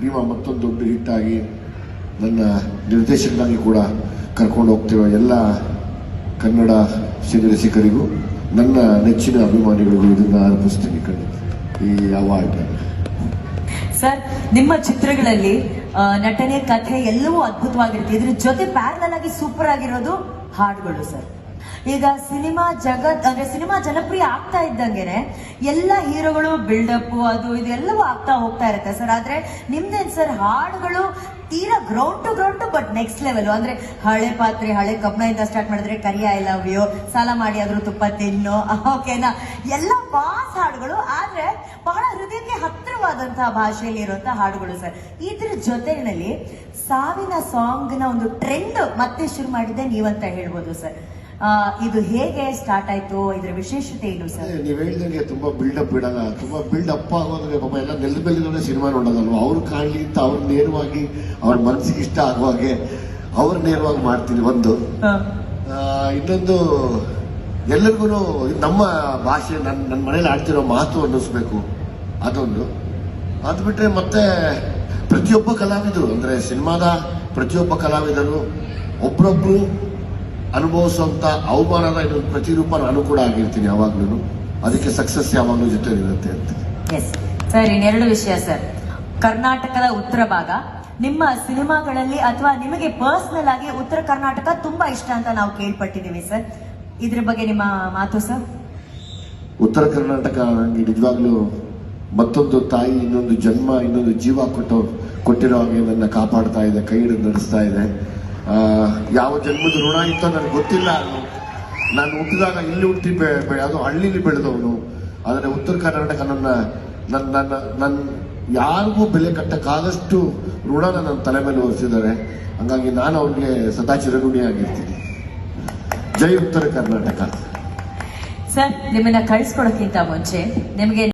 ಭೀಮಾ ಮತ್ತೊಂದು ದೊಡ್ಡ ಆಗಿ ನನ್ನ ನಿರ್ದೇಶಕನಾಗಿ ಕೂಡ ಕರ್ಕೊಂಡು ಹೋಗ್ತಿರೋ ಎಲ್ಲ ಕನ್ನಡ ಸಿನಿರಸಿಕರಿಗೂ ನನ್ನ ನೆಚ್ಚಿನ ಅಭಿಮಾನಿಗಳಿಗೂ ಇದನ್ನ ಅರ್ಪಿಸ್ತೀನಿ ಈ ಅವಾರ್ಡ್ ಸರ್, ನಿಮ್ಮ ಚಿತ್ರಗಳಲ್ಲಿ ನಟನೆ, ಕಥೆ ಎಲ್ಲವೂ ಅದ್ಭುತವಾಗಿರುತ್ತೆ. ಇದ್ರ ಜೊತೆ ಪ್ಯಾರಲಾಗಿ ಸೂಪರ್ ಆಗಿರೋದು ಹಾಡುಗಳು, ಸರ್. ಈಗ ಸಿನಿಮಾ ಜಗತ್, ಅಂದ್ರೆ ಸಿನಿಮಾ ಜನಪ್ರಿಯ ಆಗ್ತಾ ಇದ್ದಂಗೆನೆ ಎಲ್ಲ ಹೀರೋಗಳು ಬಿಲ್ಡಪ್ ಅದು ಇದೆಲ್ಲವೂ ಆಗ್ತಾ ಹೋಗ್ತಾ ಇರುತ್ತೆ ಸರ್. ಆದ್ರೆ ನಿಮ್ದೇನ್ ಸರ್? ಹಾಡುಗಳು ತೀರಾ ground to ground to but next level ಅಂದ್ರೆ ಹಳೆ ಪಾತ್ರೆ, ಹಳೆ ಕಬ್ಬಣದಿಂದ ಸ್ಟಾರ್ಟ್ ಮಾಡಿದ್ರೆ ಕರಿಯ ಐ ಲವ್ ಯು ಸಾಲ ಮಾಡಿ ಆದ್ರೂ ತುಪ್ಪ ತಿನ್ನು. ಓಕೆನಾ ಎಲ್ಲ ಬಾಸ್ ಹಾಡುಗಳು, ಆದ್ರೆ ಬಹಳ ಹೃದಯಕ್ಕೆ ಹತ್ತಿರವಾದಂತಹ ಭಾಷೆಯಲ್ಲಿ ಇರುವಂತಹ ಹಾಡುಗಳು ಸರ್. ಇದ್ರ ಜೊತೆನಲ್ಲಿ ಸಾವಿನ ಸಾಂಗ್ನ ಒಂದು ಟ್ರೆಂಡ್ ಮತ್ತೆ ಶುರು ಮಾಡಿದ್ದೆ ನೀವಂತ ಹೇಳ್ಬೋದು ಸರ್. ಇದು ಹೇಗೆ ಸ್ಟಾರ್ಟ್ ಆಯ್ತು? ಇದರ ವಿಶೇಷತೆ ಏನು ಸರ್? ನೀವು ಹೇಳ್ದಂಗೆ ತುಂಬಾ ಅಪ್ ಬಿಡಲ್ಲ. ತುಂಬಾ ಬಿಲ್ಡ್ ಅಪ್ ಆಗೋದ್ರೆ ಪಾಪ ಎಲ್ಲ ನೆಲದ ಮೇಲೆ ಸಿನಿಮಾ ನೋಡೋದಲ್ವ? ಅವ್ರು ಕಾಣ್ಲಿ ಅಂತ ಅವ್ರು ನೇರವಾಗಿ ಅವ್ರ ಮನ್ಸಿಗೆ ಇಷ್ಟ ಆಗುವ ಹಾಗೆ ಅವ್ರು ನೇರವಾಗಿ ಮಾಡ್ತೀನಿ ಒಂದು. ಇನ್ನೊಂದು ಎಲ್ಲರಿಗೂ ನಮ್ಮ ಭಾಷೆ ನನ್ನ ನನ್ನ ಮನೇಲಿ ಆಡ್ತಿರೋ ಮಾತು ಅನ್ನಿಸ್ಬೇಕು. ಅದೊಂದು. ಅದು ಬಿಟ್ಟರೆ ಮತ್ತೆ ಪ್ರತಿಯೊಬ್ಬ ಕಲಾವಿದರು. ಅಂದ್ರೆ ಸಿನಿಮಾದ ಪ್ರತಿಯೊಬ್ಬ ಕಲಾವಿದರು ಒಬ್ರೊಬ್ರು ಅನುಭವಿಸುವಂತ ಅವಮಾನದ ಇನ್ನೊಂದು ಪ್ರತಿರೂಪ ನಾನು ಕೂಡ ಆಗಿರ್ತೀನಿ ಯಾವಾಗ್ಲೂ ಅದಕ್ಕೆ ಸಕ್ಸಸ್ ಯಾವಾಗಲೂ ಜೊತೆ ಇರುತ್ತೆ ಅಂತ. ಎಸ್ ಸರ್ ಇನ್ನೆರಡು ವಿಷಯ ಸರ್ ಕರ್ನಾಟಕದ ಉತ್ತರ ಭಾಗ. ನಿಮ್ಮ ಸಿನಿಮಾಗಳಲ್ಲಿ ಅಥವಾ ನಿಮಗೆ ಪರ್ಸನಲ್ ಆಗಿ ಉತ್ತರ ಕರ್ನಾಟಕ ತುಂಬಾ ಇಷ್ಟ ಅಂತ ನಾವು ಕೇಳ್ಪಟ್ಟಿದ್ದೀವಿ ಸರ್ ಇದ್ರ ಬಗ್ಗೆ ನಿಮ್ಮ ಮಾತು ಸರ್ ಉತ್ತರ ಕರ್ನಾಟಕ ನನಗೆ ನಿಜವಾಗ್ಲೂ ಮತ್ತೊಂದು ತಾಯಿ ಇನ್ನೊಂದು ಜನ್ಮ ಇನ್ನೊಂದು ಜೀವ ಕೊಟ್ಟು ಕೊಟ್ಟಿರೋ ಹಾಗೆ ನನ್ನ ಕಾಪಾಡ್ತಾ ಇದೆ ಕೈ ಹಿಡಿದು ನಡೆಸ್ತಾ ಇದೆ. ಯಾವ ಜನ್ಮದ ಋಣ ಇತ್ತೋ ನನಗೆ ಗೊತ್ತಿಲ್ಲ. ನಾನು ಹುಟ್ಟಿದಾಗ ಇಲ್ಲಿ ಹುಟ್ಟಿ ಅದು ಹಳ್ಳಿಲಿ ಬೆಳೆದವನು. ಆದರೆ ಉತ್ತರ ಕರ್ನಾಟಕ ನನ್ನ ನನ್ನ ನನ್ನ ನನ್ನ ಯಾರಿಗೂ ಬೆಲೆ ಕಟ್ಟಕ್ಕಾದಷ್ಟು ಋಣನ ನನ್ನ ತಲೆ ಮೇಲೆ ಹೊರಿಸಿದ್ದಾರೆ ಹಂಗಾಗಿ ನಾನು ಅವ್ರಿಗೆ ಸದಾ ಆಗಿರ್ತೀನಿ ಜೈ ಉತ್ತರ ಕರ್ನಾಟಕ. ಸರ್, ನಿಮ್ಮನ್ನ ಕಳಿಸ್ಕೊಡಕ್ಕಿಂತ ಮುಂಚೆ ನಿಮಗೆ